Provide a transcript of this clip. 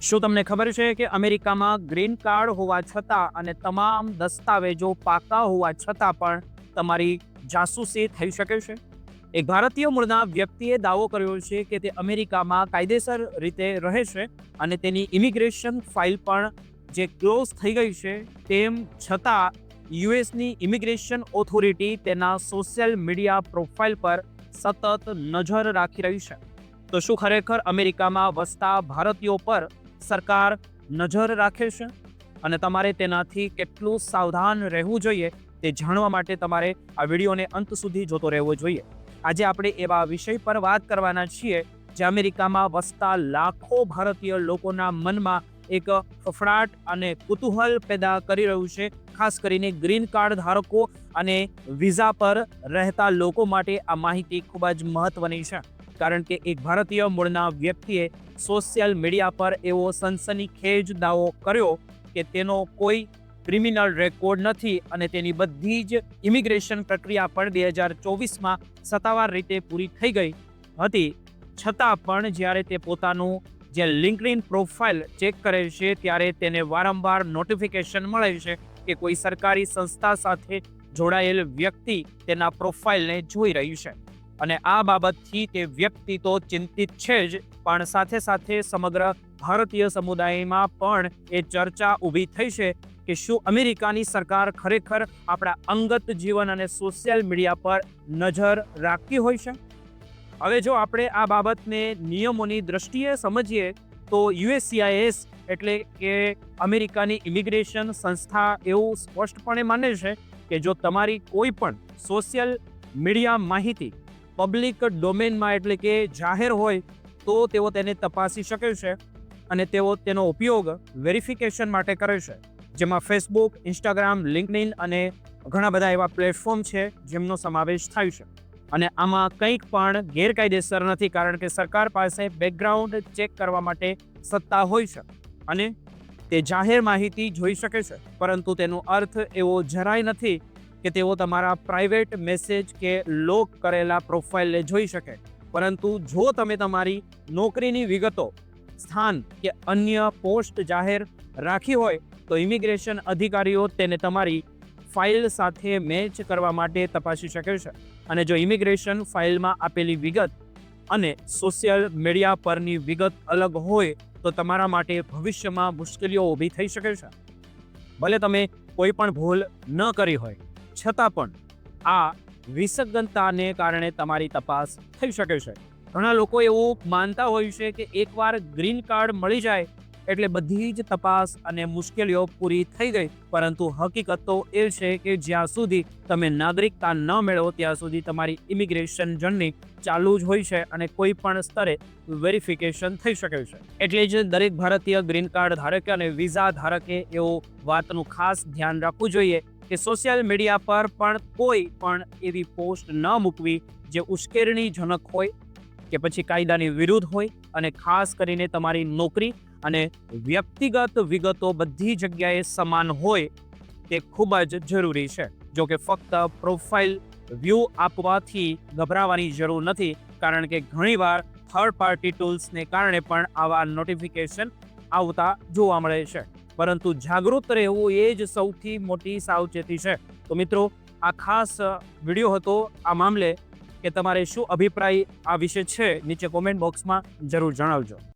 શું તમને ખબર છે કે અમેરિકામાં ગ્રીન કાર્ડ હોવા છતાં અને તમામ દસ્તાવેજો પાકા હોવા છતાં પણ તમારી જાસૂસી થઈ શકે છે? એક ભારતીય મૂળના વ્યક્તિએ દાવો કર્યો છે કે તે અમેરિકામાં કાયદેસર રીતે રહે છે અને તેની ઇમિગ્રેશન ફાઇલ પણ જે ક્લોઝ થઈ ગઈ છે તેમ છતાં યુએસની ઇમિગ્રેશન ઓથોરિટી તેના સોશિયલ મીડિયા પ્રોફાઇલ પર સતત નજર રાખી રહી છે. તો શું ખરેખર અમેરિકામાં વસતા ભારતીયો પર સરકાર નજર રાખે છે અને તમારે તેનાથી કેટલું સાવધાન રહેવું જોઈએ તે જાણવા માટે તમારે આ વિડીયોને અંત સુધી જોતો રહેવો જોઈએ. આજે આપણે એવા વિષય પર વાત કરવાના છીએ જે અમેરિકામાં વસતા લાખો ભારતીય લોકોના મનમાં એક ફફડાટ અને કુતૂહલ પેદા કરી રહ્યું છે, ખાસ કરીને ગ્રીન કાર્ડ ધારકો અને વિઝા પર રહેતા લોકો માટે આ માહિતી ખૂબ જ મહત્વની છે. કારણ કે એક ભારતીય મૂળના વ્યક્તિએ સોશિયલ મીડિયા પર એવો સનસનીખેજ દાવો કર્યો કે તેનો કોઈ ક્રિમિનલ રેકોર્ડ નથી અને તેની બધી જ ઇમિગ્રેશન પ્રક્રિયા પણ બે હજાર ચોવીસમાં સત્તાવાર રીતે પૂરી થઈ ગઈ હતી. છતાં પણ જ્યારે તે પોતાનું જે લિંકડિન પ્રોફાઇલ ચેક કરે છે ત્યારે તેને વારંવાર નોટિફિકેશન મળે છે કે કોઈ સરકારી સંસ્થા સાથે જોડાયેલ વ્યક્તિ તેના પ્રોફાઇલને જોઈ રહ્યું છે. અને આ બાબતથી તે વ્યક્તિ તો ચિંતિત છે જ, પણ સાથે સાથે સમગ્ર ભારતીય સમુદાયમાં પણ એ ચર્ચા ઊભી થઈ છે કે શું અમેરિકાની સરકાર ખરેખર આપણા અંગત જીવન અને સોશિયલ મીડિયા પર નજર રાખતી હોય છે? હવે જો આપણે આ બાબતને નિયમોની દ્રષ્ટિએ સમજીએ, તો યુએસસીઆઈએસ એટલે કે અમેરિકાની ઇમિગ્રેશન સંસ્થા એવું સ્પષ્ટપણે માને છે કે જો તમારી કોઈ પણ સોશિયલ મીડિયા માહિતી પબ્લિક ડોમેનમાં એટલે કે જાહેર હોય, તો તેઓ તેને તપાસી શકે છે અને તેઓ તેનો ઉપયોગ વેરિફિકેશન માટે કરે છે. જેમાં ફેસબુક ઇન્સ્ટાગ્રામ લિંકડિન અને ઘણા બધા એવા પ્લેટફોર્મ છે જેમનો સમાવેશ થાય છે. અને આમાં કંઈક પણ ગેરકાયદેસર નથી કારણ કે સરકાર પાસે બેકગ્રાઉન્ડ ચેક કરવા માટે સત્તા હોય છે અને તે જાહેર માહિતી જોઈ શકે છે. પરંતુ તેનો અર્થ એવો જરાય નથી કે તેઓ તમારા પ્રાઇવેટ મેસેજ કે લોક કરેલા પ્રોફાઇલને જોઈ શકે. પરંતુ જો તમે તમારી નોકરીની વિગતો, સ્થાન કે અન્ય પોસ્ટ જાહેર રાખી હોય, તો ઇમિગ્રેશન અધિકારીઓ તેને તમારી ફાઇલ સાથે મેચ કરવા માટે તપાસી શકે છે. અને જો ઇમિગ્રેશન ફાઇલમાં આપેલી વિગત અને સોશિયલ મીડિયા પરની વિગત અલગ હોય, તો તમારા માટે ભવિષ્યમાં મુશ્કેલીઓ ઊભી થઈ શકે છે. ભલે તમે કોઈ પણ ભૂલ ન કરી હોય. છતાં પણ આ વિસંગતતાને કારણે તમારી તપાસ થઈ શકે છે. ઘણા લોકો એવું માનતા હોય છે કે એકવાર ગ્રીન કાર્ડ મળી જાય એટલે બધી જ તપાસ અને મુશ્કેલીઓ પૂરી થઈ ગઈ. પરંતુ હકીકત તો એ છે કે જ્યાં સુધી તમે નાગરિકતા ન મેળવો, ત્યાં સુધી તમારી ઇમિગ્રેશન જર્ની ચાલુ જ હોય છે અને કોઈ પણ સ્તરે વેરિફિકેશન થઈ શકે છે. એટલે જ દરેક ભારતીય ગ્રીન કાર્ડ ધારકે અને વિઝા ધારકે એવું વાતનું ખાસ ધ્યાન રાખવું જોઈએ કે સોશિયલ મીડિયા પર પણ કોઈ પણ એવી પોસ્ટ ન મૂકવી જે ઉશ્કેરણીજનક હોય કે પછી કાયદાની વિરુદ્ધ હોય અને ખાસ કરીને તમારી નોકરી અને વ્યક્તિગત વિગતો બધી જગ્યાએ સમાન હોય તે ખૂબ જ જરૂરી છે. જો કે ફક્ત પ્રોફાઇલ વ્યૂ આપવાથી ગભરાવાની જરૂર નથી, કારણ કે ઘણીવાર થર્ડ પાર્ટી ટૂલ્સને કારણે પણ આવા નોટિફિકેશન આવતા જોવા મળે છે. પરંતુ જાગૃત રહેવું એ જ સૌથી મોટી સાવચેતી છે. તો મિત્રો, આ ખાસ વીડિયો હતો, આ મામલે કે તમારે શું અભિપ્રાય આ વિશે છે, નીચે કોમેન્ટ બોક્સમાં જરૂર જણાવજો.